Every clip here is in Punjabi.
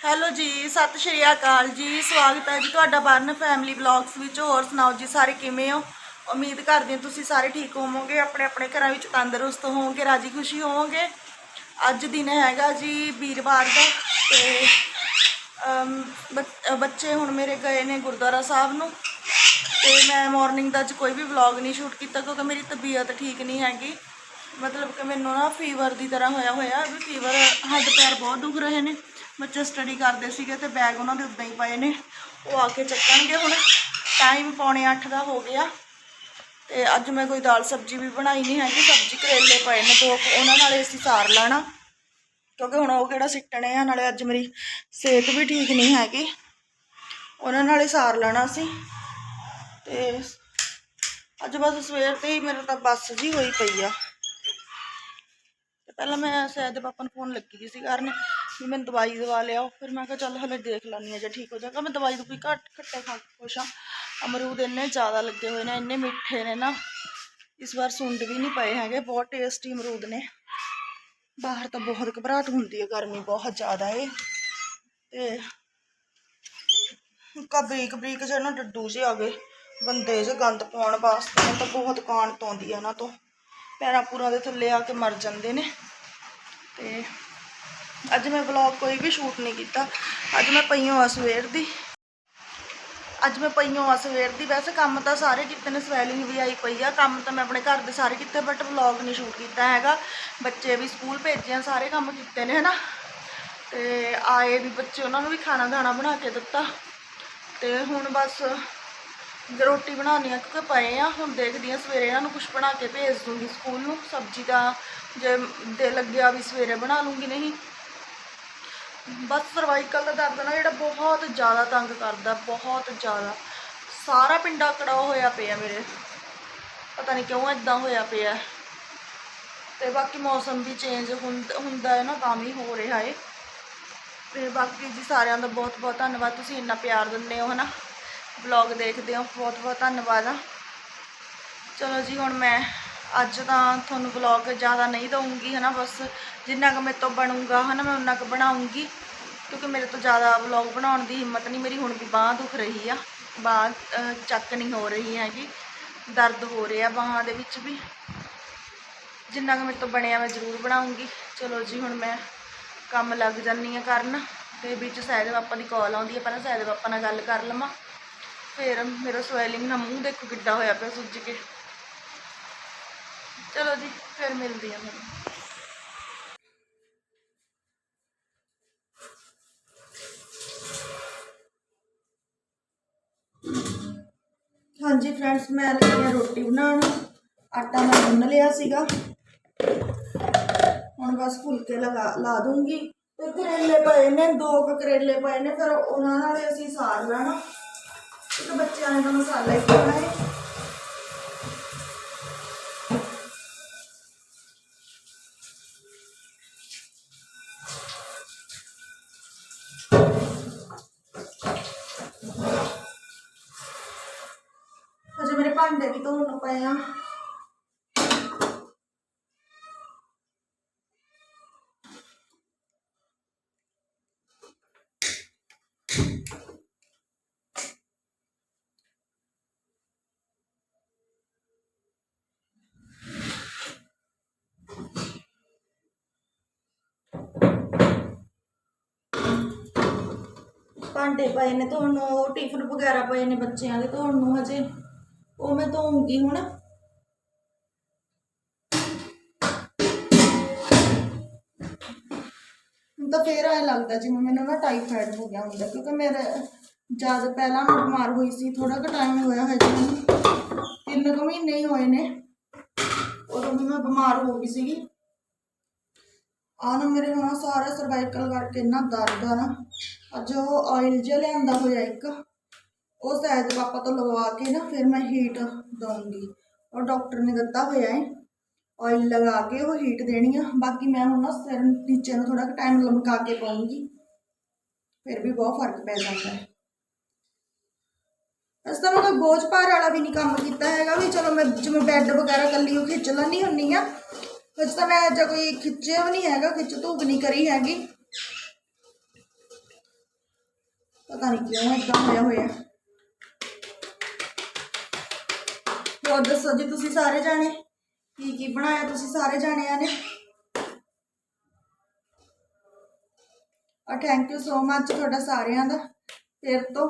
ਹੈਲੋ ਜੀ, ਸਤਿ ਸ਼੍ਰੀ ਅਕਾਲ ਜੀ। ਸਵਾਗਤ ਹੈ ਜੀ ਤੁਹਾਡਾ ਬਰਨ ਫੈਮਿਲੀ ਵਲੌਗਸ ਵਿੱਚ। ਹੋਰ ਸੁਣਾਓ ਜੀ, ਸਾਰੇ ਕਿਵੇਂ ਹੋ? ਉਮੀਦ ਕਰਦੇ ਹਾਂ ਤੁਸੀਂ ਸਾਰੇ ਠੀਕ ਹੋਵੋਗੇ, ਆਪਣੇ ਆਪਣੇ ਘਰਾਂ ਵਿੱਚ ਤੰਦਰੁਸਤ ਹੋਵੋਗੇ ਰਾਜੀ ਖੁਸ਼ੀ ਹੋਵੋਗੇ। ਅੱਜ ਦਿਨ ਹੈਗਾ ਜੀ ਵੀਰਵਾਰ ਦਾ ਤੇ ਬੱਚੇ ਹੁਣ ਮੇਰੇ ਗਏ ਨੇ ਗੁਰਦੁਆਰਾ ਸਾਹਿਬ ਨੂੰ। ਤੇ ਮੈਂ ਮਾਰਨਿੰਗ ਦਾ ਅੱਜ ਕੋਈ ਵੀ ਵਲੌਗ ਨਹੀਂ ਸ਼ੂਟ ਕੀਤਾ ਕਿਉਂਕਿ ਮੇਰੀ ਤਬੀਅਤ ਠੀਕ ਨਹੀਂ ਹੈਗੀ। ਮਤਲਬ ਕਿ ਮੈਨੂੰ ਨਾ ਫੀਵਰ ਦੀ ਤਰ੍ਹਾਂ ਹੋਇਆ ਹੋਇਆ ਵੀ ਫੀਵਰ ਹੱਡ ਪੈਰ ਬਹੁਤ ਦੁਖ ਰਹੇ ਨੇ। ਬੱਚੇ ਸਟੱਡੀ ਕਰਦੇ ਸੀਗੇ ਤੇ ਬੈਗ ਉਹਨਾਂ ਦੇ ਉਦਾਂ ਹੀ ਪਏ ਨੇ। ਉਹ ਆ ਕੇ ਚੱਕਣਗੇ ਹੁਣ। ਟਾਈਮ ਪੌਣੇ 8 ਦਾ ਹੋ ਗਿਆ। ਤੇ ਅੱਜ ਮੈਂ ਕੋਈ ਦਾਲ ਸਬਜ਼ੀ ਵੀ ਬਣਾਈ ਨਹੀਂ ਹੈਗੀ। ਸਬਜ਼ੀ ਕਰੇਲੇ ਪਏ ਨੇ ਦੋ। ਉਹਨਾਂ ਨਾਲ ਅਸੀਂ ਸਾਰ ਲੈਣਾ। ਕਿਉਂਕਿ ਹੁਣ ਉਹ ਕਿਹੜਾ ਸਿੱਟਣੇ ਆ? ਨਾਲੇ ਅੱਜ ਮੇਰੀ ਸਿਹਤ ਵੀ ਠੀਕ ਨਹੀਂ ਹੈਗੀ। ਉਹਨਾਂ ਨਾਲ ਸਾਰ ਲੈਣਾ ਸੀ ਤੇ ਅੱਜ ਬਸ ਸਵੇਰ ਤੇ ਹੀ ਮੇਰਾ ਤਾਂ ਬੱਸ ਜੀ ਹੋਈ ਪਈ ਆ। ਪਹਿਲਾਂ ਮੈਂ ਸੈਦ ਦੇ ਪਾਪਾ ਨੂੰ ਫੋਨ ਲੱਗੀ ਸੀ ਕਰਨ। ਵੀ ਮੈਨੂੰ ਦਵਾਈ ਦਵਾ ਲਿਆਓ। ਫਿਰ ਮੈਂ ਕਿਹਾ ਚੱਲ ਹਲੇ ਦੇਖ ਲੈਂਦੀ ਆ ਜੇ ਠੀਕ ਹੋ ਜਾਏਗਾ। ਮੈਂ ਦਵਾਈ ਦਵਾਈ ਘੱਟ ਖੱਟੇ ਖਾ ਕੇ ਖੁਸ਼ ਆ ਅਮਰੂਦ ਇੰਨੇ ਜ਼ਿਆਦਾ ਲੱਗੇ ਹੋਏ ਨੇ, ਇੰਨੇ ਮਿੱਠੇ ਨੇ ਨਾ। ਇਸ ਵਾਰ ਸੁੰਡ ਵੀ ਨਹੀਂ ਪਏ ਹੈਗੇ, ਬਹੁਤ ਟੇਸਟੀ ਅਮਰੂਦ ਨੇ। ਬਾਹਰ ਤਾਂ ਬਹੁਤ ਘਬਰਾਹਟ ਹੁੰਦੀ ਹੈ, ਗਰਮੀ ਬਹੁਤ ਜ਼ਿਆਦਾ ਏ। ਤੇ ਕਾ ਬਰੀਕ ਬਰੀਕ ਜਿਹੇ ਨਾ ਡੱਡੂ ਜਿਹੇ ਆ ਗਏ ਬੰਦੇ ਜਿਹੇ ਗੰਦ ਪਾਉਣ ਵਾਸਤੇ। ਤਾਂ ਬਹੁਤ ਕਾਂਟ ਆਉਂਦੀ ਆ ਇਹਨਾਂ ਤੋਂ। ਪੈਰਾਂ ਪੂਰਾਂ ਦੇ ਥੱਲੇ ਆ ਕੇ ਮਰ ਜਾਂਦੇ ਨੇ। ਤੇ ਅੱਜ ਮੈਂ ਵਲੌਗ ਕੋਈ ਵੀ ਸ਼ੂਟ ਨਹੀਂ ਕੀਤਾ। ਅੱਜ ਮੈਂ ਪਈ ਹਾਂ ਸਵੇਰ ਦੀ। ਅੱਜ ਮੈਂ ਪਈ ਹਾਂ ਸਵੇਰ ਦੀ। ਵੈਸੇ ਕੰਮ ਤਾਂ ਸਾਰੇ ਕੀਤੇ ਨੇ ਸਵੈਲਿੰਗ ਵੀ ਆਈ ਪਈ ਆ। ਕੰਮ ਤਾਂ ਮੈਂ ਆਪਣੇ ਘਰ ਦੇ ਸਾਰੇ ਕੀਤੇ ਬਟ ਵਲੌਗ ਨਹੀਂ ਸ਼ੂਟ ਕੀਤਾ ਹੈਗਾ। ਬੱਚੇ ਵੀ ਸਕੂਲ ਭੇਜੇ ਆ, ਸਾਰੇ ਕੰਮ ਕੀਤੇ ਨੇ, ਹਨਾ? ਤੇ ਆਏ ਵੀ ਬੱਚੇ, ਉਹਨਾਂ ਨੂੰ ਵੀ ਖਾਣਾ ਦਾਣਾ ਬਣਾ ਕੇ ਦਿੱਤਾ। ਤੇ ਹੁਣ ਬਸ ਰੋਟੀ ਬਣਾਉਣੀ ਆ, ਕਿਉਂਕਿ ਪਏ ਆ। ਹੁਣ ਦੇਖਦੀ ਆ ਸਵੇਰੇ ਇਹਨਾਂ ਨੂੰ ਕੁਝ ਬਣਾ ਕੇ ਭੇਜ ਦੂੰਗੀ ਸਕੂਲ ਨੂੰ। ਸਬਜ਼ੀ ਦਾ ਜੇ ਦੇ ਲੱਗਿਆ ਵੀ ਸਵੇਰੇ ਬਣਾ ਲੂੰਗੀ, ਨਹੀਂ। ਬਸ ਸਰਵਾਈਕਲ ਦਾ ਦਰਦ ਨਾ ਜਿਹੜਾ ਬਹੁਤ ਜ਼ਿਆਦਾ ਤੰਗ ਕਰਦਾ, ਬਹੁਤ ਜ਼ਿਆਦਾ। ਸਾਰਾ ਪਿੰਡਾ ਕੜਾ ਹੋਇਆ ਪਿਆ ਮੇਰੇ। ਪਤਾ ਨਹੀਂ ਕਿਉਂ ਇਦਾਂ ਹੋਇਆ ਪਿਆ। ਤੇ ਬਾਕੀ ਮੌਸਮ ਵੀ ਚੇਂਜ ਹੁੰਦਾ ਹੈ ਨਾ, ਤਾਂ ਵੀ ਹੋ ਰਿਹਾ ਹੈ ਤੇ ਬਾਕੀ ਜੀ ਸਾਰਿਆਂ ਦਾ ਬਹੁਤ ਬਹੁਤ ਧੰਨਵਾਦ। ਤੁਸੀਂ ਇੰਨਾ ਪਿਆਰ ਦਿੰਦੇ ਹੋ, ਹਨਾ? ਵਲੌਗ ਦੇਖਦੇ ਹੋ, ਬਹੁਤ ਬਹੁਤ ਧੰਨਵਾਦ ਆ। ਚਲੋ ਜੀ, ਹੁਣ ਮੈਂ ਅੱਜ ਤਾਂ ਤੁਹਾਨੂੰ ਵਲੌਗ ਜ਼ਿਆਦਾ ਨਹੀਂ ਦਊਂਗੀ, ਹਨਾ? ਬਸ ਜਿੰਨਾ ਕੁ ਮੇਰੇ ਤੋਂ ਬਣੂਗਾ, ਹਨਾ? ਮੈਂ ਉਨਾ ਕੁ ਬਣਾਉਂਗੀ। ਕਿਉਂਕਿ ਮੇਰੇ ਤੋਂ ਜ਼ਿਆਦਾ ਵਲੌਗ ਬਣਾਉਣ ਦੀ ਹਿੰਮਤ ਨਹੀਂ ਮੇਰੀ, ਹੁਣ ਵੀ ਬਾਂਹ ਦੁਖ ਰਹੀ ਆ। ਬਾਂਹ ਚੱਕ ਨਹੀਂ ਹੋ ਰਹੀ ਹੈਗੀ। ਦਰਦ ਹੋ ਰਿਹਾ ਬਾਹਾਂ ਦੇ ਵਿੱਚ ਵੀ। ਜਿੰਨਾ ਕੁ ਮੇਰੇ ਤੋਂ ਬਣਿਆ ਮੈਂ ਜ਼ਰੂਰ ਬਣਾਉਂਗੀ। ਚਲੋ ਜੀ, ਹੁਣ ਮੈਂ ਕੰਮ ਲੱਗ ਜਾਨੀ ਆ ਕਰਨ ਤੇ ਵਿੱਚ ਸਹਿਜ ਪਾਪਾ ਦੀ ਕਾਲ ਆਉਂਦੀ ਹੈ ਪਹਿਲਾਂ ਸਹਿਜ ਪਾਪਾ ਨਾਲ ਗੱਲ ਕਰ ਲਵਾਂ। ਫਿਰ ਮੇਰਾ ਸਵੈਲਿੰਗ ਨਾਲ ਮੂੰਹ ਦੇਖੋ ਕਿੱਡਾ ਹੋਇਆ ਪਿਆ ਸੁੱਜ ਕੇ। ਚਲੋ ਜੀ, ਫਿਰ ਮਿਲਦੀ ਆ ਮੈਨੂੰ ਹਾਂਜੀ ਫਰੈਂਡਸ ਮੈਂ ਲੱਗੀ ਹਾਂ ਰੋਟੀ ਬਣਾਉਣ। ਆਟਾ ਮੈਂ ਗੁੰਨ ਲਿਆ ਸੀਗਾ। ਹੁਣ ਬਸ ਫੁਲਕੇ ਲਗਾ, ਲਾ ਦੂੰਗੀ। ਤੇ ਕਰੇਲੇ ਪਏ ਨੇ, ਦੋ ਕੁ ਕਰੇਲੇ ਪਏ ਨੇ, ਫਿਰ ਉਹਨਾਂ ਨਾਲ ਅਸੀਂ ਸਾਰ ਲੈਣਾ। ਇੱਕ ਬੱਚਿਆਂ ਨੇ ਤਾਂ ਮਸਾਲਾ ਹੀ ਖਾਣਾ ਹੈ ਭਾਂਡੇ ਵੀ ਧੋਣ ਨੂੰ ਪਏ ਆ। ਭਾਂਡੇ ਪਏ ਨੇ ਧੋਣ ਨੂੰ, ਉਹ ਟਿਫਨ ਵਗੈਰਾ ਪਏ ਨੇ ਬੱਚਿਆਂ ਦੇ ਧੋਣ ਨੂੰ ਹਜੇ। ਉਹ ਮੈਂ ਧੋਉਂਗੀ ਹੁਣ। ਤਾਂ ਫੇਰ ਐ ਲੱਗਦਾ ਜਿਵੇਂ ਮੈਨੂੰ ਨਾ ਟਾਈਫਾਇਡ ਹੋ ਗਿਆ ਹੁੰਦਾ, ਕਿਉਂਕਿ ਮੇਰੇ ਜਦ ਪਹਿਲਾਂ ਮੈਂ ਬਿਮਾਰ ਹੋਈ ਸੀ ਥੋੜਾ ਕੁ ਟਾਈਮ ਹੋਇਆ ਹਜੇ ਮੈਨੂੰ। ਤਿੰਨ ਕੁ ਮਹੀਨੇ ਹੀ ਹੋਏ ਨੇ। ਉਦੋਂ ਵੀ ਮੈਂ ਬਿਮਾਰ ਹੋ ਗਈ ਸੀਗੀ। ਆ ਨਾ ਮੇਰੇ ਹੁਣ ਸਾਰਾ ਸਰਵਾਈਕਲ ਕਰਕੇ ਇੰਨਾ ਦਰਦ ਆ ਨਾ। ਅੱਜ ਉਹ ਆਇਲ ਜਿਹਾ ਲਿਆਂਦਾ ਹੋਇਆ ਇੱਕ। ਉਹ ਸਹਿਜ ਪਾਪਾ ਤੋਂ ਲਗਵਾ ਕੇ ਨਾ ਫਿਰ ਮੈਂ ਹੀਟ ਦਊਂਗੀ। ਉਹ ਡਾਕਟਰ ਨੇ ਦਿੱਤਾ ਹੋਇਆ ਹੈ। ਆਇਲ ਲਗਾ ਕੇ ਉਹ ਹੀਟ ਦੇਣੀ ਆ। ਬਾਕੀ ਮੈਂ ਹੁਣ ਨਾ ਸਿਰ ਨੀਚੇ ਨੂੰ ਥੋੜਾ ਟਾਈਮ ਲਮਕਾ ਕੇ ਪਾਉਂਗੀ। ਫਿਰ ਵੀ ਬਹੁਤ ਫ਼ਰਕ ਪੈ ਜਾਂਦਾ ਹੈ। ਅਸ ਤਾਂ ਮੈਂ ਕੋਈ ਬੋਝ ਭਾਰ ਵਾਲਾ ਵੀ ਨਹੀਂ ਕੰਮ ਕੀਤਾ ਹੈਗਾ ਵੀ ਚਲੋ ਮੈਂ ਜਿਵੇਂ ਬੈੱਡ ਵਗੈਰਾ ਕੱਲੀ ਉਹ ਖਿੱਚ ਲੈਣੀ ਹੁੰਨੀ ਆ। ਅੱਜ ਤਾਂ ਮੈਂ ਜੇ ਕੋਈ ਖਿੱਚਿਆ ਵੀ ਨਹੀਂ ਹੈਗਾ, ਖਿੱਚ ਧੂਕ ਨਹੀਂ ਕਰੀ ਹੈਗੀ। ਪਤਾ ਨਹੀਂ ਕਿਉਂ ਏਦਾਂ ਹੋਇਆ ਹੋਇਆ। ਹੋਰ ਦੱਸੋ ਜੀ, ਤੁਸੀਂ ਸਾਰੇ ਜਾਣੇ? ਕੀ ਕੀ ਬਣਾਇਆ ਤੁਸੀਂ ਸਾਰੇ ਜਾਣਿਆਂ ਨੇ? ਔਰ ਥੈਂਕ ਯੂ ਸੋ ਮੱਚ ਤੁਹਾਡਾ ਸਾਰਿਆਂ ਦਾ, ਫਿਰ ਤੋਂ।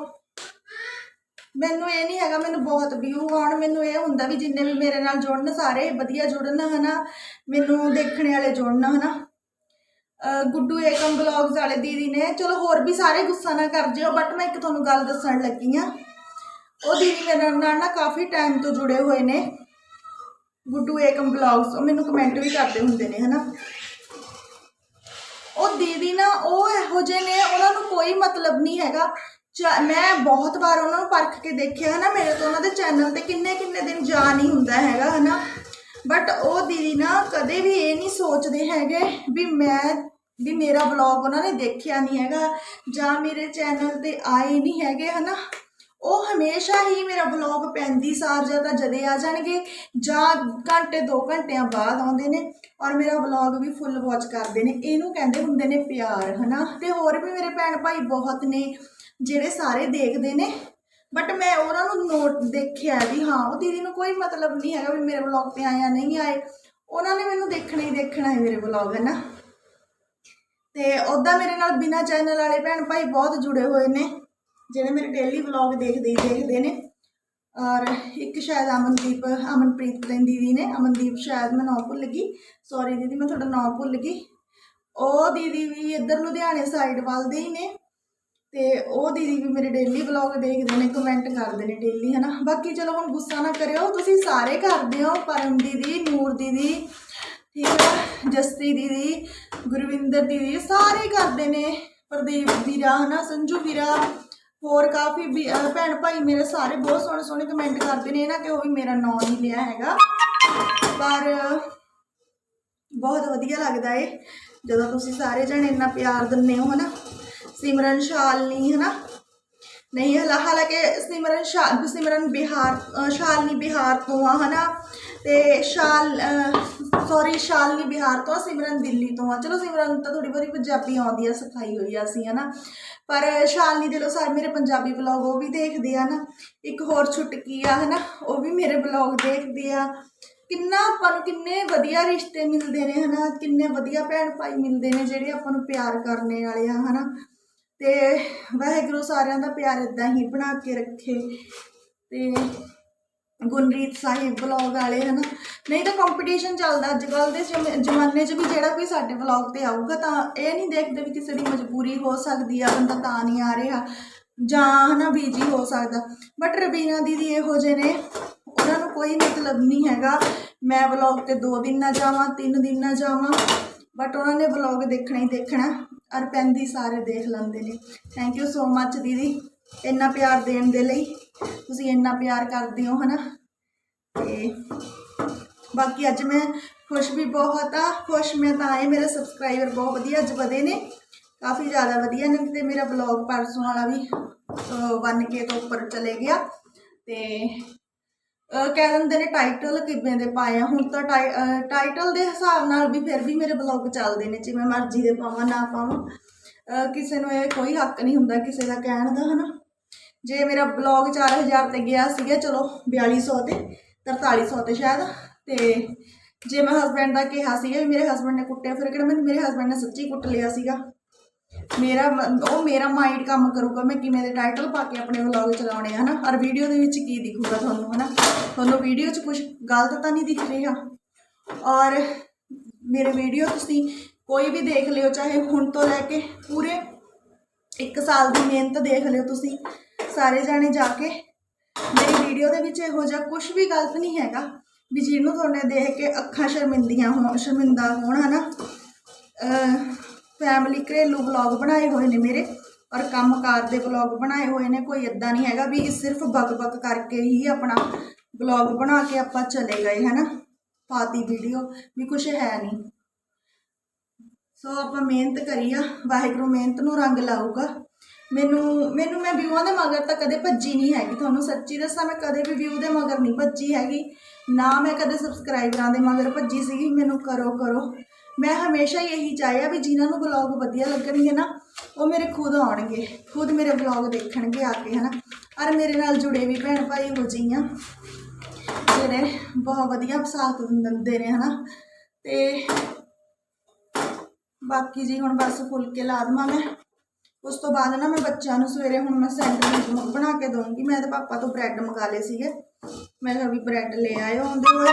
ਮੈਨੂੰ ਇਹ ਨਹੀਂ ਹੈਗਾ, ਮੈਨੂੰ ਬਹੁਤ ਵਿਊ ਆਉਣ, ਮੈਨੂੰ ਇਹ ਹੁੰਦਾ ਵੀ ਜਿੰਨੇ ਵੀ ਮੇਰੇ ਨਾਲ ਜੁੜਨ, ਸਾਰੇ ਵਧੀਆ ਜੁੜਨ, ਹਨਾ? ਮੈਨੂੰ ਦੇਖਣ ਵਾਲੇ ਜੁੜਨ, ਹਨਾ? ਅਹ ਗੁੱਡੂ ਏਕਮ ਬਲੌਗਸ ਵਾਲੇ ਦੀਦੀ ਨੇ, ਚਲੋ ਹੋਰ ਵੀ ਸਾਰੇ ਗੁੱਸਾ ਨਾ ਕਰ ਜਿਓ ਬਟ ਮੈਂ ਇੱਕ ਤੁਹਾਨੂੰ ਗੱਲ ਦੱਸਣ ਲੱਗੀ ਆ। ਉਹ ਦੀਦੀ ਮੇਰੇ ਨਾਲ ਨਾ ਕਾਫੀ ਟਾਈਮ ਤੋਂ ਜੁੜੇ ਹੋਏ ਨੇ। ਗੁੱਡੂ ਏਕਮ ਬਲੌਗਸ ਉਹ ਮੈਨੂੰ ਕਮੈਂਟ ਵੀ ਕਰਦੇ ਹੁੰਦੇ ਨੇ, ਹਨਾ? ਉਹ ਦੀਦੀ ਨਾ, ਉਹ ਇਹੋ ਜਿਹੇ ਨੇ, ਉਹਨਾਂ ਨੂੰ ਕੋਈ ਮਤਲਬ ਨਹੀਂ ਹੈਗਾ। ਚਾ- ਮੈਂ ਬਹੁਤ ਵਾਰ ਉਹਨਾਂ ਨੂੰ ਪਰਖ ਕੇ ਦੇਖਿਆ, ਹਨਾ? ਮੇਰੇ ਤੋਂ ਉਹਨਾਂ ਦੇ ਚੈਨਲ ਤੇ ਕਿੰਨੇ ਕਿੰਨੇ ਦਿਨ ਜਾ ਨਹੀਂ ਹੁੰਦਾ ਹੈਗਾ, ਹਨਾ? ਬਟ ਉਹ ਦੀਦੀ ਨਾ ਕਦੇ ਵੀ ਇਹ ਨਹੀਂ ਸੋਚਦੇ ਹੈਗੇ ਵੀ ਮੈਂ, ਵੀ ਮੇਰਾ ਵਲੌਗ ਉਹਨਾਂ ਨੇ ਦੇਖਿਆ ਨਹੀਂ ਹੈਗਾ ਜਾਂ ਮੇਰੇ ਚੈਨਲ ਤੇ ਆਏ ਨਹੀਂ ਹੈਗੇ, ਹਨਾ? ਉਹ ਹਮੇਸ਼ਾ ਹੀ ਮੇਰਾ ਵਲੌਗ ਪੈਂਦੀ ਸਾਰ ਜਾਂ ਤਾਂ ਜਦੇ ਆ ਜਾਣਗੇ ਜਾਂ ਘੰਟੇ 2 ਘੰਟਿਆਂ ਬਾਅਦ ਆਉਂਦੇ ਨੇ ਔਰ ਮੇਰਾ ਵਲੌਗ ਵੀ ਫੁੱਲ ਵਾਚ ਕਰਦੇ ਨੇ। ਇਹਨੂੰ ਕਹਿੰਦੇ ਹੁੰਦੇ ਨੇ ਪਿਆਰ, ਹਨਾ? ਤੇ ਹੋਰ ਵੀ ਮੇਰੇ ਭੈਣ ਭਾਈ ਬਹੁਤ ਨੇ, ਜਿਹੜੇ ਸਾਰੇ ਦੇਖਦੇ ਨੇ। ਬਟ ਮੈਂ ਉਹਨਾਂ ਨੂੰ ਨੋਟ ਦੇਖਿਆ ਵੀ ਹਾਂ, ਉਹ ਦੀਦੀ ਨੂੰ ਕੋਈ ਮਤਲਬ ਨਹੀਂ ਹੈਗਾ ਵੀ ਮੇਰੇ ਵਲੌਗ ਤੇ ਆਇਆ ਨਹੀਂ ਆਏ। ਉਹਨਾਂ ਨੇ ਮੈਨੂੰ ਦੇਖਣਾ ਹੀ ਦੇਖਣਾ ਹੈ ਮੇਰੇ ਵਲੌਗ ਹੈ ਨਾ ਤੇ ਉੱਦਾਂ ਮੇਰੇ ਨਾਲ ਬਿਨਾ ਚੈਨਲ ਵਾਲੇ ਭੈਣ ਭਾਈ ਬਹੁਤ ਜੁੜੇ ਹੋਏ ਨੇ। ਜਿਹੜੇ ਮੇਰੇ ਡੇਲੀ ਵਲੌਗ ਦੇਖਦੇ ਹੀ ਦੇਖਦੇ ਨੇ, ਔਰ ਇੱਕ ਸ਼ਾਇਦ ਅਮਨਦੀਪ, ਅਮਨਪ੍ਰੀਤ ਲੈਂ ਦੀਦੀ ਨੇ, ਅਮਨਦੀਪ ਸ਼ਾਇਦ ਮੈਂ ਨਾਮ ਭੁੱਲ ਗਈ ਸੌਰੀ ਦੀਦੀ, ਮੈਂ ਤੁਹਾਡਾ ਨਾਮ ਭੁੱਲ ਗਈ। ਉਹ ਦੀਦੀ ਵੀ ਇੱਧਰ ਲੁਧਿਆਣੇ ਸਾਈਡ ਵੱਲ ਦੇ ਹੀ ਨੇ, ਤੇ ਉਹ ਦੀਦੀ ਵੀ ਮੇਰੇ ਡੇਲੀ ਵਲੌਗ ਦੇਖਦੇ ਨੇ ਕਮੈਂਟ ਕਰਦੇ ਨੇ ਡੇਲੀ ਹਨਾ? ਬਾਕੀ ਚਲੋ ਹੁਣ ਗੁੱਸਾ ਨਾ ਕਰਿਓ, ਤੁਸੀਂ ਸਾਰੇ ਕਰਦੇ ਹੋ, ਪਰਮ ਦੀਦੀ, ਨੂਰ ਦੀਦੀ, ਠੀਕ ਹੈ ਜਸਤੀ ਦੀਦੀ, ਗੁਰਵਿੰਦਰ ਦੀਦੀ, ਸਾਰੇ ਕਰਦੇ ਨੇ, ਪ੍ਰਦੀਪ ਵੀਰਾ, ਹਨਾ? ਸੰਜੂ ਵੀਰਾ ਹੋਰ ਕਾਫੀ ਵੀ- ਭੈਣ ਭਾਈ ਮੇਰੇ ਸਾਰੇ ਬਹੁਤ ਸੋਹਣੇ ਸੋਹਣੇ ਕਮੈਂਟ ਕਰਦੇ ਨੇ ਇਹ ਨਾ ਕਿ ਉਹ ਵੀ ਮੇਰਾ ਨਾਂ ਨਹੀਂ ਲਿਆ ਹੈਗਾ। ਪਰ ਬਹੁਤ ਵਧੀਆ ਲੱਗਦਾ ਏ। ਜਦੋਂ ਤੁਸੀਂ ਸਾਰੇ ਜਣੇ ਇੰਨਾ ਪਿਆਰ ਦਿੰਦੇ ਹੋ ਹਨਾ। ਸਿਮਰਨ, ਸ਼ਾਲਨੀ, ਹਨਾ। ਨਹੀਂ ਹਾਲਾ ਹਾਲਾਂਕਿ ਸਿਮਰਨ ਸ਼ਾਲ ਸਿਮਰਨ ਬਿਹਾਰ ਸ਼ਾਲਨੀ ਬਿਹਾਰ ਤੋਂ ਆ ਹਨਾ? ਤੇ ਸ਼ਾਲ ਸੌਰੀ ਸ਼ਾਲਨੀ ਬਿਹਾਰ ਤੋਂ ਆ, ਸਿਮਰਨ ਦਿੱਲੀ ਤੋਂ ਆ। ਚਲੋ ਸਿਮਰਨ ਤਾਂ ਥੋੜੀ ਬਹੁਤੀ ਪੰਜਾਬੀ ਆਉਂਦੀ ਆ ਸਿਖਾਈ ਹੋਈ ਆ ਅਸੀਂ ਹਨਾ? ਪਰ ਸ਼ਾਲਨੀ ਦੇ ਲੋ ਸਾਰੇ ਮੇਰੇ ਪੰਜਾਬੀ ਵਲੌਗ ਉਹ ਵੀ ਦੇਖਦੇ ਆ ਨਾ? ਇੱਕ ਹੋਰ ਛੁਟਕੀ ਆ ਹਨਾ? ਉਹ ਵੀ ਮੇਰੇ ਵਲੌਗ ਦੇਖਦੇ ਆ। ਕਿੰਨਾ ਆਪਾਂ ਨੂੰ ਕਿੰਨੇ ਵਧੀਆ ਰਿਸ਼ਤੇ ਮਿਲਦੇ ਨੇ ਹਨਾ? ਕਿੰਨੇ ਵਧੀਆ ਭੈਣ ਭਾਈ ਮਿਲਦੇ ਨੇ ਜਿਹੜੇ ਆਪਾਂ ਨੂੰ ਪਿਆਰ ਕਰਨੇ ਵਾਲੇ ਆ ਹਨਾ? ਤੇ ਵਾਹਿਗੁਰੂ ਸਾਰਿਆਂ ਦਾ ਪਿਆਰ ਇਦਾਂ ਹੀ ਬਣਾ ਕੇ ਰੱਖੇ ਤੇ ਗੁਨਰੀਤ ਸਾਹਿਬ ਵਲੌਗ ਵਾਲੇ, ਹਨਾ? ਨਹੀਂ ਤਾਂ ਕੰਪੀਟੀਸ਼ਨ ਚੱਲਦਾ ਅੱਜ ਕੱਲ ਦੇ ਜ਼ਮਾਨੇ 'ਚ ਵੀ ਜਿਹੜਾ ਕੋਈ ਸਾਡੇ ਵਲੌਗ ਤੇ ਆਊਗਾ ਤਾਂ ਇਹ ਨਹੀਂ ਦੇਖਦੇ ਵੀ ਕਿਸੇ ਦੀ ਮਜਬੂਰੀ ਹੋ ਸਕਦੀ ਆ, ਬੰਦਾ ਤਾਂ ਨਹੀਂ ਆ ਰਿਹਾ ਜਾਂ, ਹਨਾ ਬੀਜੀ ਹੋ ਸਕਦਾ। ਬਟ ਰਬੀਨਾ ਦੀਦੀ ਇਹੋ ਜਿਹੇ ਨੇ, ਉਹਨਾਂ ਨੂੰ ਕੋਈ ਮਤਲਬ ਨਹੀਂ ਹੈਗਾ। ਮੈਂ ਵਲੌਗ ਤੇ 2 ਦਿਨ ਨਾ ਜਾਵਾਂ 3 ਦਿਨ ਨਾ ਜਾਵਾਂ ਬਟ ਉਹਨਾਂ ਨੇ ਵਲੌਗ ਦੇਖਣਾ ਹੀ ਦੇਖਣਾ। ਔਰ ਪੈਂਦੀ ਸਾਰੇ ਦੇਖ ਲੈਂਦੇ ਨੇ। ਥੈਂਕ ਯੂ ਸੋ ਮੱਚ ਦੀਦੀ, ਇੰਨਾ ਪਿਆਰ ਦੇਣ ਦੇ ਲਈ। ਤੁਸੀਂ ਇੰਨਾ ਪਿਆਰ ਕਰਦੇ ਹੋ, ਹਨਾ? ਤੇ ਬਾਕੀ ਅੱਜ ਮੈਂ ਖੁਸ਼ ਵੀ ਬਹੁਤ ਆ, ਖੁਸ਼ ਮੈਂ ਤਾਂ ਆਏ, ਮੇਰੇ ਸਬਸਕ੍ਰਾਈਬਰ ਬਹੁਤ ਵਧੀਆ ਅੱਜ ਵਧੇ ਨੇ। ਕਾਫੀ ਜ਼ਿਆਦਾ ਵਧੀਆ ਨੇ ਤੇ ਮੇਰਾ ਵਲੌਗ ਪਰਸੋਂ ਵਾਲਾ ਵੀ 1k ਤੋਂ ਉੱਪਰ ਚਲੇ ਗਿਆ। ਤੇ ਕਹਿ ਦਿੰਦੇ ਨੇ ਟਾਈਟਲ ਕਿਵੇਂ ਦੇ ਪਾਏ ਆ। ਹੁਣ ਤਾਂ ਟਾਈ- ਟਾਈਟਲ ਦੇ ਹਿਸਾਬ ਨਾਲ ਵੀ ਫਿਰ ਵੀ ਮੇਰੇ ਬਲੌਗ ਚੱਲਦੇ ਨੇ, ਜਿਵੇਂ ਮਰਜ਼ੀ ਦੇ ਪਾਵਾਂ, ਨਾ ਪਾਵਾਂ। ਕਿਸੇ ਨੂੰ ਇਹ ਕੋਈ ਹੱਕ ਨਹੀਂ ਹੁੰਦਾ ਕਿਸੇ ਦਾ ਕਹਿਣ ਦਾ, ਹਨਾ। ਜੇ ਮੇਰਾ ਬਲੌਗ 4000 ਤੇ ਗਿਆ ਸੀਗਾ, ਚਲੋ 4200 ਤੇ 4300 ਤੇ ਸ਼ਾਇਦ। ਤੇ ਜੇ ਮੈਂ ਹਸਬੈਂਡ ਦਾ ਕਿਹਾ ਸੀਗਾ ਵੀ ਮੇਰੇ ਹਸਬੈਂਡ ਨੇ ਕੁੱਟਿਆ, ਫਿਰ ਕਿਹੜਾ ਮੈਨੂੰ ਮੇਰੇ ਹਸਬੈਂਡ ਨੇ ਸੱਚੀ ਕੁੱਟ ਲਿਆ ਸੀਗਾ। ਮੇਰਾ ਉਹ ਮੇਰਾ ਮਾਈਂਡ ਕੰਮ ਕਰੂਗਾ, ਮੈਂ ਕਿਵੇਂ ਦੇ ਟਾਈਟਲ ਪਾ ਕੇ ਆਪਣੇ ਵਲੌਗ ਚਲਾਉਣੇ ਆ, ਹਨਾ? ਔਰ ਵੀਡੀਓ ਦੇ ਵਿੱਚ ਕੀ ਦਿਖੂਗਾ ਤੁਹਾਨੂੰ, ਹਨਾ? ਤੁਹਾਨੂੰ ਵੀਡੀਓ 'ਚ ਕੁਝ ਗਲਤ ਤਾਂ ਨਹੀਂ ਦਿਖ ਰਿਹਾ? ਔਰ ਮੇਰੇ ਵੀਡੀਓ ਤੁਸੀਂ ਕੋਈ ਵੀ ਦੇਖ ਲਿਓ, ਚਾਹੇ ਹੁਣ ਤੋਂ ਲੈ ਕੇ ਪੂਰੇ ਇੱਕ ਸਾਲ ਦੀ ਮਿਹਨਤ ਦੇਖ ਲਿਓ ਤੁਸੀਂ, ਸਾਰੇ ਜਾਣੇ ਜਾ ਕੇ। ਮੇਰੀ ਵੀਡੀਓ ਦੇ ਵਿੱਚ ਇਹੋ ਜਿਹਾ ਕੁਝ ਵੀ ਗਲਤ ਨਹੀਂ ਹੈਗਾ, ਵੀ ਜਿਹਨੂੰ ਤੁਹਾਡੇ ਦੇਖ ਕੇ ਅੱਖਾਂ ਸ਼ਰਮਿੰਦੀਆਂ ਹੋਣ, ਸ਼ਰਮਿੰਦਾ ਹੋਣ, ਹਨਾ? ਫੈਮਿਲੀ ਘਰੇਲੂ ਵਲੌਗ ਬਣਾਏ ਹੋਏ ਨੇ ਮੇਰੇ ਔਰ ਕੰਮਕਾਰ ਦੇ ਵਲੌਗ ਬਣਾਏ ਹੋਏ ਨੇ, ਕੋਈ ਇਦਾਂ ਨਹੀਂ ਹੈਗਾ ਵੀ ਸਿਰਫ ਬਕ-ਬਕ ਕਰਕੇ ਹੀ ਆਪਣਾ ਵਲੌਗ ਬਣਾ ਕੇ ਆਪਾਂ ਚਲੇ ਗਏ, ਹਨਾ? ਪਾਤੀ ਵੀਡੀਓ ਵੀ ਕੁਝ ਹੈ ਨਹੀਂ। ਸੋ ਆਪਾਂ ਮਿਹਨਤ ਕਰੀ ਵਾਹਿਗੁਰੂ ਮਿਹਨਤ ਨੂੰ ਰੰਗ ਲਾਊਗਾ। ਮੈਨੂੰ ਮੈਨੂੰ ਮੈਂ ਵਿਊਆਂ ਦੇ ਮਗਰ ਤਾਂ ਕਦੇ ਭੱਜੀ ਨਹੀਂ ਹੈਗੀ, ਤੁਹਾਨੂੰ ਸੱਚੀ ਦੱਸਾਂ, ਮੈਂ ਕਦੇ ਵੀ ਵਿਊ ਦੇ ਮਗਰ ਨਹੀਂ ਭੱਜੀ ਹੈਗੀ। ਨਾ ਮੈਂ ਕਦੇ ਸਬਸਕ੍ਰਾਈਬਰਾਂ ਦੇ ਮਗਰ ਭੱਜੀ ਸੀਗੀ, ਮੈਨੂੰ ਕਰੋ ਕਰੋ ਮੈਂ ਹਮੇਸ਼ਾ ਹੀ ਇਹੀ ਚਾਹਿਆ ਵੀ ਜਿਨ੍ਹਾਂ ਨੂੰ ਵਲੌਗ ਵਧੀਆ ਲੱਗਣਗੇ ਨਾ, ਉਹ ਮੇਰੇ ਖੁਦ ਆਉਣਗੇ, ਖੁਦ ਮੇਰੇ ਵਲੌਗ ਦੇਖਣਗੇ ਆ ਕੇ, ਹਨਾ? ਔਰ ਮੇਰੇ ਨਾਲ ਜੁੜੇ ਵੀ ਭੈਣ ਭਾਈ ਹੋ ਜੀਆਂ, ਜਿਹੜੇ ਬਹੁਤ ਵਧੀਆ ਸਾਥ ਦਿੰਦੇ ਨੇ, ਹਨਾ? ਤੇ ਬਾਕੀ ਜੀ ਹੁਣ ਬਸ ਫੁਲਕੇ ਲਾ ਦੇਵਾਂ ਮੈਂ। ਉਸ ਤੋਂ ਬਾਅਦ ਨਾ ਮੈਂ ਬੱਚਿਆਂ ਨੂੰ ਸਵੇਰੇ ਹੁਣ ਮੈਂ ਸੈਂਡਵਿਚ ਬਣਾ ਕੇ ਦਊਂਗੀ। ਮੈਂ ਤੇ ਪਾਪਾ ਤੋਂ ਬ੍ਰੈਡ ਮੰਗਾ ਲਏ ਸੀਗੇ। ਮੈਂ ਕਿਹਾ ਵੀ ਬ੍ਰੈਡ ਲੈ ਆਇਓ ਆਉਂਦੇ ਹੋਏ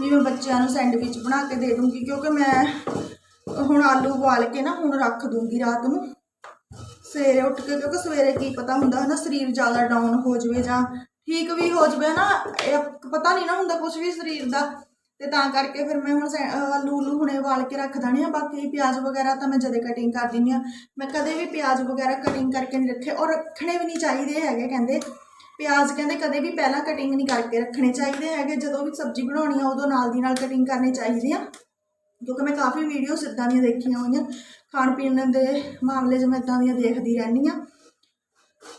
ਵੀ ਮੈਂ ਬੱਚਿਆਂ ਨੂੰ ਸੈਂਡਵਿਚ ਬਣਾ ਕੇ ਦੇ ਦੂੰਗੀ, ਕਿਉਂਕਿ ਮੈਂ ਹੁਣ ਆਲੂ ਉਬਾਲ ਕੇ ਨਾ ਹੁਣ ਰੱਖ ਦੂੰਗੀ ਰਾਤ ਨੂੰ। ਸਵੇਰੇ ਉੱਠ ਕੇ, ਕਿਉਂਕਿ ਸਵੇਰੇ ਕੀ ਪਤਾ ਹੁੰਦਾ ਹੈ ਨਾ ਸਰੀਰ ਜ਼ਿਆਦਾ ਡਾਊਨ ਹੋ ਜਾਵੇ ਜਾਂ ਠੀਕ ਵੀ ਹੋ ਜਾਵੇ ਨਾ ਇਹ ਪਤਾ ਨਹੀਂ ਨਾ ਹੁੰਦਾ ਕੁਝ ਵੀ ਸਰੀਰ ਦਾ। ਤੇ ਤਾਂ ਕਰਕੇ ਫਿਰ ਮੈਂ ਹੁਣ ਸੈ- ਆਲੂ ਉਲੂ ਹੁਣੇ ਉਬਾਲ ਕੇ ਰੱਖ ਦੇਣੇ ਆ, ਬਾਕੀ ਪਿਆਜ਼ ਵਗੈਰਾ ਤਾਂ ਮੈਂ ਜਦੇ ਕਟਿੰਗ ਕਰ ਦਿੰਦੀ ਆ। ਮੈਂ ਕਦੇ ਵੀ ਪਿਆਜ਼ ਵਗੈਰਾ ਕਟਿੰਗ ਕਰਕੇ ਨਹੀਂ ਰੱਖੇ, ਔਰ ਰੱਖਣੇ ਵੀ ਨਹੀਂ ਚਾਹੀਦੇ ਹੈਗੇ, ਕਹਿੰਦੇ। ਪਿਆਜ਼ ਕਹਿੰਦੇ ਕਦੇ ਵੀ ਪਹਿਲਾਂ ਕਟਿੰਗ ਨਹੀਂ ਕਰਕੇ ਰੱਖਣੇ ਚਾਹੀਦੇ ਹੈਗੇ, ਜਦੋਂ ਵੀ ਸਬਜ਼ੀ ਬਣਾਉਣੀ ਆ ਉਦੋਂ ਨਾਲ ਦੀ ਨਾਲ ਕਟਿੰਗ ਕਰਨੀ ਚਾਹੀਦੀ ਆ। ਕਿਉਂਕਿ ਮੈਂ ਕਾਫੀ ਵੀਡੀਓਸ ਇਦਾਂ ਦੀਆਂ ਦੇਖੀਆਂ ਹੋਈਆਂ, ਖਾਣ ਪੀਣ ਦੇ ਮਾਮਲੇ 'ਚ ਮੈਂ ਇਦਾਂ ਦੀਆਂ ਦੇਖਦੀ ਰਹਿੰਦੀ ਆ।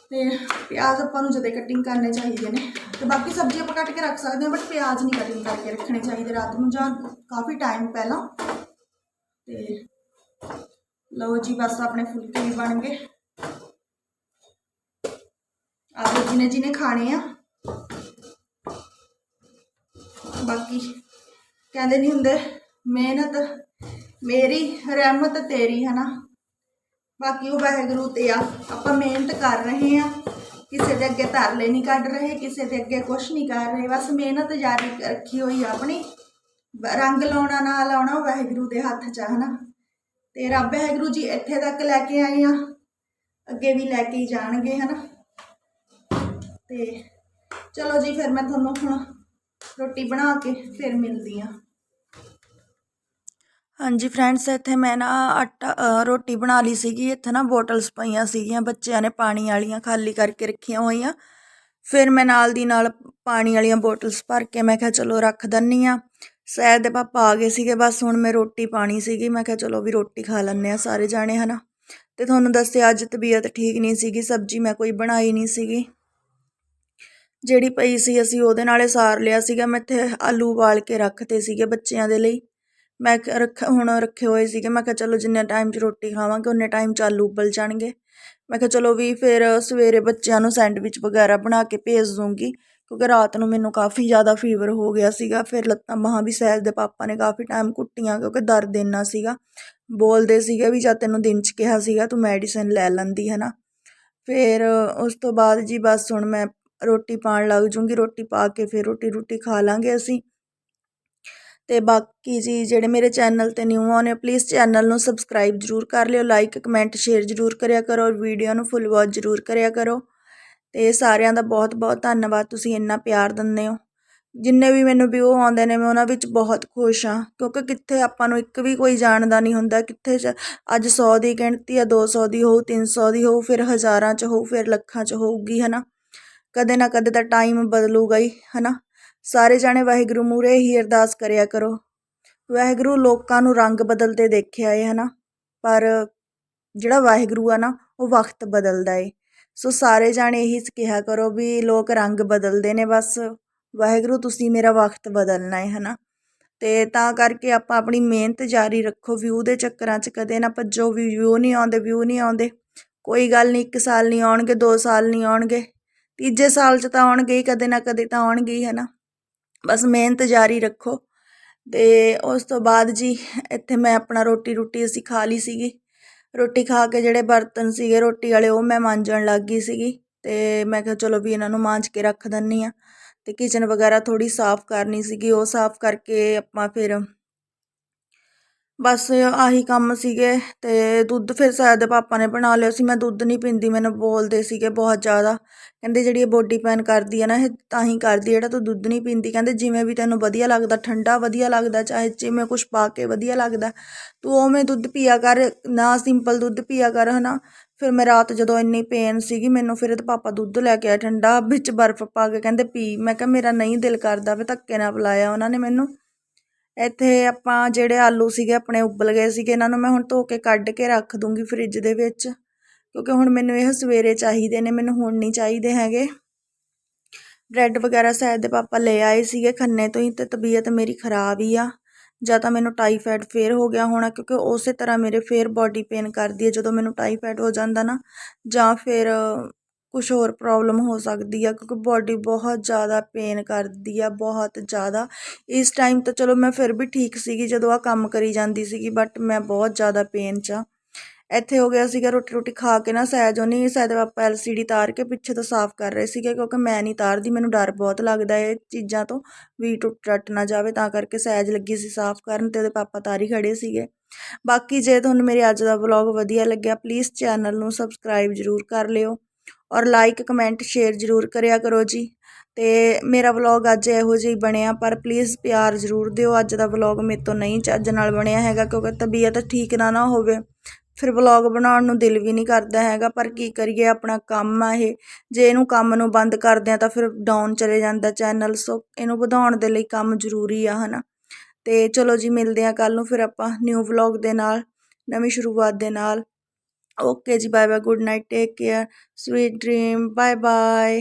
ਤੇ ਪਿਆਜ਼ ਆਪਾਂ ਨੂੰ ਜਦੇ ਕਟਿੰਗ ਕਰਨੇ ਚਾਹੀਦੇ ਨੇ। ਤੇ ਬਾਕੀ ਸਬਜ਼ੀ ਆਪਾਂ ਕੱਟ ਕੇ ਰੱਖ ਸਕਦੇ ਹਾਂ ਬਟ ਪਿਆਜ਼ ਨਹੀਂ ਕਟਿੰਗ ਕਰਕੇ ਰੱਖਣੇ ਚਾਹੀਦੇ ਰਾਤ ਨੂੰ ਜਾਂ ਕਾਫੀ ਟਾਈਮ ਪਹਿਲਾਂ। ਤੇ ਲਓ ਜੀ, ਬਸ ਆਪਣੇ ਫੁਲਕੇ ਵੀ ਬਣ ਗਏ। ਆਪ ਜਿਹਨੇ ਜਿਹਨੇ ਖਾਣੇ ਆ। ਬਾਕੀ ਕਹਿੰਦੇ ਨਹੀਂ ਹੁੰਦੇ, ਮਿਹਨਤ ਮੇਰੀ, ਰਹਿਮਤ ਤੇਰੀ ਹੈ ਨਾ। ਬਾਕੀ ਉਹ ਵਾਹਿਗੁਰੂ ਤੇ ਆ, ਆਪਾਂ ਮਿਹਨਤ ਕਰ ਰਹੇ ਆ। ਕਿਸੇ ਦੇ ਅੱਗੇ ਧਰਲੇ ਨਹੀਂ ਕੱਢ ਰਹੇ, ਕਿਸੇ ਦੇ ਅੱਗੇ ਕੁਝ ਨਹੀਂ ਕਰ ਰਹੇ, ਬਸ ਮਿਹਨਤ ਜਾਰੀ ਰੱਖੀ ਹੋਈ ਆ ਆਪਣੀ। ਰੰਗ ਲਾਉਣਾ, ਨਾ ਲਾਉਣਾ ਉਹ ਵਾਹਿਗੁਰੂ ਦੇ ਹੱਥ 'ਚ ਆ ਨਾ। ਤੇ ਰੱਬ ਵਾਹਿਗੁਰੂ ਜੀ ਇੱਥੇ ਤੱਕ ਲੈ ਕੇ ਆਏ ਆ। ਅੱਗੇ ਵੀ ਲੈ ਕੇ ਹੀ ਜਾਣਗੇ ਹਨਾ ਤੇ ਚਲੋ ਜੀ, ਫਿਰ ਮੈਂ ਤੁਹਾਨੂੰ ਹੁਣ ਰੋਟੀ ਬਣਾ ਕੇ ਫਿਰ ਮਿਲਦੀ ਆ ਹਾਂਜੀ ਫਰੈਂਡਸ ਇੱਥੇ ਮੈਂ ਨਾ ਆਟਾ ਰੋਟੀ ਬਣਾ ਲਈ ਸੀਗੀ। ਇੱਥੇ ਨਾ ਬੋਟਲਸ ਪਈਆਂ ਸੀਗੀਆਂ, ਬੱਚਿਆਂ ਨੇ ਪਾਣੀ ਵਾਲੀਆਂ ਖਾਲੀ ਕਰਕੇ ਰੱਖੀਆਂ ਹੋਈਆਂ। ਫਿਰ ਮੈਂ ਨਾਲ ਦੀ ਨਾਲ ਪਾਣੀ ਵਾਲੀਆਂ ਬੋਟਲਸ ਭਰ ਕੇ ਮੈਂ ਕਿਹਾ ਚਲੋ ਰੱਖ ਦਿੰਨੀ ਆ ਸ਼ਹਿਰ ਦੇ ਪਾਪਾ ਆ ਗਏ ਸੀਗੇ, ਬਸ ਹੁਣ ਮੈਂ ਰੋਟੀ ਪਾਣੀ ਸੀਗੀ। ਮੈਂ ਕਿਹਾ ਚਲੋ ਵੀ ਰੋਟੀ ਖਾ ਲੈਂਦੇ ਆ ਸਾਰੇ ਜਾਣੇ, ਹਨਾ। ਤੇ ਤੁਹਾਨੂੰ ਦੱਸਿਆ ਅੱਜ ਤਬੀਅਤ ਠੀਕ ਨਹੀਂ ਸੀਗੀ, ਸਬਜ਼ੀ ਮੈਂ ਕੋਈ ਬਣਾਈ ਨਹੀਂ ਸੀਗੀ। ਜਿਹੜੀ ਪਈ ਸੀ, ਅਸੀਂ ਉਹਦੇ ਨਾਲੇ ਸਾਰ ਲਿਆ ਸੀਗਾ। ਮੈਂ ਇੱਥੇ ਆਲੂ ਉਬਾਲ ਕੇ ਰੱਖਤੇ ਸੀਗੇ ਬੱਚਿਆਂ ਦੇ ਲਈ। ਮੈਂ ਰੱਖ, ਹੁਣ ਰੱਖੇ ਹੋਏ ਸੀਗੇ। ਮੈਂ ਕਿਹਾ ਚਲੋ ਜਿੰਨੇ ਟਾਈਮ 'ਚ ਰੋਟੀ ਖਾਵਾਂਗੇ, ਉਨੇ ਟਾਈਮ 'ਚ ਆਲੂ ਉਬਲ ਜਾਣਗੇ। ਮੈਂ ਕਿਹਾ ਚਲੋ ਵੀ ਫਿਰ ਸਵੇਰੇ ਬੱਚਿਆਂ ਨੂੰ ਸੈਂਡਵਿਚ ਵਗੈਰਾ ਬਣਾ ਕੇ ਭੇਜ ਦੂੰਗੀ, ਕਿਉਂਕਿ ਰਾਤ ਨੂੰ ਮੈਨੂੰ ਕਾਫੀ ਜ਼ਿਆਦਾ ਫੀਵਰ ਹੋ ਗਿਆ ਸੀਗਾ। ਫਿਰ ਲੱਤਾਂ ਬਾਹਾਂ ਵੀ ਸੈਲ ਦੇ ਪਾਪਾ ਨੇ ਕਾਫੀ ਟਾਈਮ ਕੁੱਟੀਆਂ, ਕਿਉਂਕਿ ਦਰਦ ਇੰਨਾ ਸੀਗਾ। ਬੋਲਦੇ ਸੀਗੇ ਵੀ ਜਦ ਤੈਨੂੰ ਦਿਨ 'ਚ ਕਿਹਾ ਸੀਗਾ, ਤੂੰ ਮੈਡੀਸਿਨ ਲੈ ਲੈਂਦੀ ਹੈ ਨਾ ਫਿਰ ਉਸ ਤੋਂ ਬਾਅਦ ਜੀ ਬਸ ਹੁਣ ਮੈਂ ਰੋਟੀ ਪਾਉਣ ਲੱਗ ਜੂੰਗੀ, ਰੋਟੀ ਪਾ ਕੇ ਫਿਰ ਰੋਟੀ ਰੋਟੀ ਖਾ ਲਾਂਗੇ ਅਸੀਂ। ਅਤੇ ਬਾਕੀ ਜੀ ਜਿਹੜੇ ਮੇਰੇ ਚੈਨਲ ਤੇ ਨਿਊ ਆਉਣੇ ਪਲੀਜ਼ ਚੈਨਲ ਨੂੰ ਸਬਸਕ੍ਰਾਈਬ ਜਰੂਰ ਕਰ ਲਿਓ ਲਾਈਕ ਕਮੈਂਟ ਸ਼ੇਅਰ ਜਰੂਰ ਕਰਿਆ ਕਰੋ ਔਰ ਵੀਡੀਓ ਨੂੰ ਫੁੱਲ ਵਾਚ ਜਰੂਰ ਕਰਿਆ ਕਰੋ। ਅਤੇ ਸਾਰਿਆਂ ਦਾ ਬਹੁਤ ਬਹੁਤ ਧੰਨਵਾਦ, ਤੁਸੀਂ ਇੰਨਾ ਪਿਆਰ ਦਿੰਦੇ ਹੋ। ਜਿੰਨੇ ਵੀ ਮੈਨੂੰ ਵਿਊ ਆਉਂਦੇ ਨੇ, ਮੈਂ ਉਹਨਾਂ ਵਿੱਚ ਬਹੁਤ ਖੁਸ਼ ਹਾਂ, ਕਿਉਂਕਿ ਕਿੱਥੇ ਆਪਾਂ ਨੂੰ ਇੱਕ ਵੀ ਕੋਈ ਜਾਣਦਾ ਨਹੀਂ ਹੁੰਦਾ, ਕਿੱਥੇ ਅੱਜ 100 ਦੀ ਗਿਣਤੀ ਆ 200 ਦੀ ਹੋਊ 300 ਦੀ ਹੋਊ, ਫਿਰ ਹਜ਼ਾਰਾਂ ਚ ਹੋਊ, ਫਿਰ ਲੱਖਾਂ ਚ ਹੋਊਗੀ ਹੈ ਨਾ ਕਦੇ ਨਾ ਕਦੇ ਤਾਂ ਟਾਈਮ ਬਦਲੂਗਾ ਹੀ, ਹਨਾ? ਸਾਰੇ ਜਾਣੇ ਵਾਹਿਗੁਰੂ ਮੂਰੇ ਹੀ ਅਰਦਾਸ ਕਰਿਆ ਕਰੋ। ਵਾਹਿਗੁਰੂ ਲੋਕਾਂ ਨੂੰ ਰੰਗ ਬਦਲਦੇ ਦੇਖਿਆ ਏ, ਹਨਾ? ਪਰ ਜਿਹੜਾ ਵਾਹਿਗੁਰੂ ਆ ਨਾ, ਉਹ ਵਕਤ ਬਦਲਦਾ ਏ। ਸੋ ਸਾਰੇ ਜਾਣੇ ਇਹੀ ਕਿਹਾ ਕਰੋ ਵੀ ਲੋਕ ਰੰਗ ਬਦਲਦੇ ਨੇ ਬਸ। ਵਾਹਿਗੁਰੂ, ਤੁਸੀਂ ਮੇਰਾ ਵਕਤ ਬਦਲਣਾ ਏ, ਹਨਾ? ਤੇ ਤਾਂ ਕਰਕੇ ਆਪਾਂ ਆਪਣੀ ਮਿਹਨਤ ਜਾਰੀ ਰੱਖੋ ਵਿਊ ਦੇ ਚੱਕਰਾਂ 'ਚ ਕਦੇ ਨਾ ਭੱਜੋ, ਵੀ ਵਿਊ ਨਹੀਂ ਆਉਂਦੇ ਵਿਊ ਨਹੀਂ ਆਉਂਦੇ। ਕੋਈ ਗੱਲ ਨਹੀਂ, ਇੱਕ ਸਾਲ ਨਹੀਂ ਆਉਣਗੇ, ਦੋ ਸਾਲ ਨਹੀਂ ਆਉਣਗੇ। ਤੀਜੇ ਸਾਲ 'ਚ ਤਾਂ ਆਉਣਗੇ ਹੀ, ਕਦੇ ਨਾ ਕਦੇ ਤਾਂ ਆਉਣਗੇ ਹੀ ਨਾ ਬਸ ਮਿਹਨਤ ਜਾਰੀ ਰੱਖੋ। ਤੇ ਉਸ ਤੋਂ ਬਾਅਦ ਜੀ, ਇੱਥੇ ਮੈਂ ਆਪਣਾ ਰੋਟੀ ਰੋਟੀ ਅਸੀਂ ਖਾ ਲਈ ਸੀਗੀ। ਰੋਟੀ ਖਾ ਕੇ ਜਿਹੜੇ ਬਰਤਨ ਸੀਗੇ, ਰੋਟੀ ਵਾਲੇ ਉਹ ਮੈਂ ਮਾਂਜਣ ਲੱਗ ਗਈ ਸੀਗੀ। ਤੇ ਮੈਂ ਕਿਹਾ, ਚਲੋ ਵੀ ਇਹਨਾਂ ਨੂੰ ਮਾਂਜ ਕੇ ਰੱਖ ਦਿੰਨੀ ਆ ਤੇ ਕਿਚਨ ਵਗੈਰਾ ਥੋੜੀ ਸਾਫ਼ ਕਰਨੀ ਸੀਗੀ। ਉਹ ਸਾਫ਼ ਕਰਕੇ ਆਪਾਂ ਫਿਰ ਬਸ ਆਹੀ ਕੰਮ ਸੀਗੇ ਅਤੇ ਦੁੱਧ ਫਿਰ ਸ਼ਾਇਦ ਪਾਪਾ ਨੇ ਬਣਾ ਲਿਆ ਸੀ। ਮੈਂ ਦੁੱਧ ਨਹੀਂ ਪੀਂਦੀ, ਮੈਨੂੰ ਬੋਲਦੇ ਸੀਗੇ ਬਹੁਤ ਜ਼ਿਆਦਾ। ਕਹਿੰਦੇ ਜਿਹੜੀ ਇਹ ਬੋਡੀ ਪੈਨ ਕਰਦੀ ਹੈ ਨਾ, ਇਹ ਤਾਂ ਹੀ ਕਰਦੀ ਜਿਹੜਾ ਤੂੰ ਦੁੱਧ ਨਹੀਂ ਪੀਂਦੀ, ਕਹਿੰਦੇ ਜਿਵੇਂ ਵੀ ਤੈਨੂੰ ਵਧੀਆ ਲੱਗਦਾ, ਠੰਡਾ ਵਧੀਆ ਲੱਗਦਾ, ਚਾਹੇ ਜਿਵੇਂ ਕੁਝ ਪਾ ਕੇ ਵਧੀਆ ਲੱਗਦਾ, ਤੂੰ ਉਵੇਂ ਦੁੱਧ ਪੀਆ ਕਰ, ਨਾ ਸਿੰਪਲ ਦੁੱਧ ਪੀਆ ਕਰ, ਹਨਾ। ਫਿਰ ਮੈਂ ਰਾਤ ਜਦੋਂ ਇੰਨੀ ਪੇਨ ਸੀਗੀ, ਮੈਨੂੰ ਫਿਰ ਇਹਦੇ ਪਾਪਾ ਦੁੱਧ ਲੈ ਕੇ ਆਏ, ਠੰਡਾ ਵਿੱਚ ਬਰਫ਼ ਪਾ ਕੇ ਕਹਿੰਦੇ ਪੀ। ਮੈਂ ਕਿਹਾ, ਮੇਰਾ ਨਹੀਂ ਦਿਲ ਕਰਦਾ ਵੀ ਧੱਕੇ ਨਾਲ ਪਿਲਾਇਆ ਉਹਨਾਂ ਨੇ ਮੈਨੂੰ। ਇੱਥੇ ਆਪਾਂ ਜਿਹੜੇ ਆਲੂ ਸੀਗੇ, ਆਪਣੇ ਉਬਲ ਗਏ ਸੀਗੇ, ਇਹਨਾਂ ਨੂੰ ਮੈਂ ਹੁਣ ਧੋ ਕੇ ਕੱਢ ਕੇ ਰੱਖ ਦੂੰਗੀ ਫਰਿੱਜ ਦੇ ਵਿੱਚ, ਕਿਉਂਕਿ ਹੁਣ ਮੈਨੂੰ ਇਹ ਸਵੇਰੇ ਚਾਹੀਦੇ ਨੇ, ਮੈਨੂੰ ਹੁਣ ਨਹੀਂ ਚਾਹੀਦੇ ਹੈਗੇ। ਬ੍ਰੈਡ ਵਗੈਰਾ ਸ਼ਾਇਦ ਦੇ ਪਾਪਾ ਲੈ ਆਏ ਸੀਗੇ ਖੰਨੇ ਤੋਂ ਹੀ, ਤੇ ਤਬੀਅਤ ਮੇਰੀ ਖਰਾਬ ਹੀ ਆ। ਜਾਂ ਤਾਂ ਮੈਨੂੰ ਟਾਈਫਾਇਡ ਫੇਰ ਹੋ ਗਿਆ ਹੋਣਾ, ਕਿਉਂਕਿ ਉਸੇ ਤਰ੍ਹਾਂ ਮੇਰੇ ਫੇਰ ਬਾਡੀ ਪੇਨ ਕਰਦੀ ਹੈ, ਜਦੋਂ ਮੈਨੂੰ ਟਾਈਫਾਇਡ ਹੋ ਜਾਂਦਾ ਨਾ, ਜਾਂ ਫਿਰ ਕੁਛ ਹੋਰ ਪ੍ਰੋਬਲਮ ਹੋ ਸਕਦੀ ਆ, ਕਿਉਂਕਿ ਬੋਡੀ ਬਹੁਤ ਜ਼ਿਆਦਾ ਪੇਨ ਕਰਦੀ ਆ, ਬਹੁਤ ਜ਼ਿਆਦਾ। ਇਸ ਟਾਈਮ ਤਾਂ ਚਲੋ ਮੈਂ ਫਿਰ ਵੀ ਠੀਕ ਸੀਗੀ, ਜਦੋਂ ਆਹ ਕੰਮ ਕਰੀ ਜਾਂਦੀ ਸੀਗੀ ਬਟ ਮੈਂ ਬਹੁਤ ਜ਼ਿਆਦਾ ਪੇਨ 'ਚ ਆ। ਇੱਥੇ ਹੋ ਗਿਆ ਸੀਗਾ ਰੋਟੀ ਰੋਟੀ ਖਾ ਕੇ ਨਾ ਸਹਿਜ ਉਹਨੇ, ਸਹਿਜ ਪਾਪਾ ਐਲਸੀਡੀ ਤਾਰ ਕੇ ਪਿੱਛੇ ਤੋਂ ਸਾਫ਼ ਕਰ ਰਹੇ ਸੀਗੇ, ਕਿਉਂਕਿ ਮੈਂ ਨਹੀਂ ਤਾਰਦੀ, ਮੈਨੂੰ ਡਰ ਬਹੁਤ ਲੱਗਦਾ ਇਹ ਚੀਜ਼ਾਂ ਤੋਂ, ਵੀ ਟੁੱਟ ਟੱਟ ਨਾ ਜਾਵੇ, ਤਾਂ ਕਰਕੇ ਸਹਿਜ ਲੱਗੀ ਸੀ ਸਾਫ਼ ਕਰਨ ਤੇ ਉਹਦੇ ਪਾਪਾ ਤਾਰੀ ਖੜੇ ਸੀਗੇ। ਬਾਕੀ ਜੇ ਤੁਹਾਨੂੰ ਮੇਰੇ ਅੱਜ ਦਾ ਵਲੌਗ ਵਧੀਆ ਲੱਗਿਆ ਪਲੀਜ਼ ਚੈਨਲ ਨੂੰ ਸਬਸਕ੍ਰਾਈਬ ਜ਼ਰੂਰ ਕਰ ਲਿਓ। ਔਰ ਲਾਈਕ ਕਮੈਂਟ ਸ਼ੇਅਰ ਜ਼ਰੂਰ ਕਰਿਆ ਕਰੋ ਜੀ। ਅਤੇ ਮੇਰਾ ਵਲੋਗ ਅੱਜ ਇਹੋ ਜਿਹਾ ਹੀ ਬਣਿਆ, ਪਰ ਪਲੀਜ਼ ਪਿਆਰ ਜ਼ਰੂਰ ਦਿਓ। ਅੱਜ ਦਾ ਵਲੋਗ ਮੇਰੇ ਤੋਂ ਨਹੀਂ ਚੱਜ ਨਾਲ ਬਣਿਆ ਹੈਗਾ, ਕਿਉਂਕਿ ਤਬੀਅਤ ਠੀਕ ਨਾ ਨਾ ਹੋਵੇ। ਫਿਰ ਵਲੌਗ ਬਣਾਉਣ ਨੂੰ ਦਿਲ ਵੀ ਨਹੀਂ ਕਰਦਾ ਹੈਗਾ, ਪਰ ਕੀ ਕਰੀਏ, ਆਪਣਾ ਕੰਮ ਆ ਇਹ। ਜੇ ਇਹਨੂੰ ਕੰਮ ਨੂੰ ਬੰਦ ਕਰਦੇ ਆ ਤਾਂ ਫਿਰ ਡਾਊਨ ਚਲੇ ਜਾਂਦਾ ਚੈਨਲ ਸੋ ਇਹਨੂੰ ਵਧਾਉਣ ਦੇ ਲਈ ਕੰਮ ਜ਼ਰੂਰੀ ਆ, ਹਨਾ। ਤੇ ਚਲੋ ਜੀ, ਮਿਲਦੇ ਆ ਕੱਲ ਨੂੰ ਫਿਰ ਆਪਾਂ ਨਿਊ ਵਲੌਗ ਦੇ ਨਾਲ, ਨਵੀਂ ਸ਼ੁਰੂਆਤ ਦੇ ਨਾਲ। ਓਕੇ ਜੀ bye bye good night take care sweet dream bye bye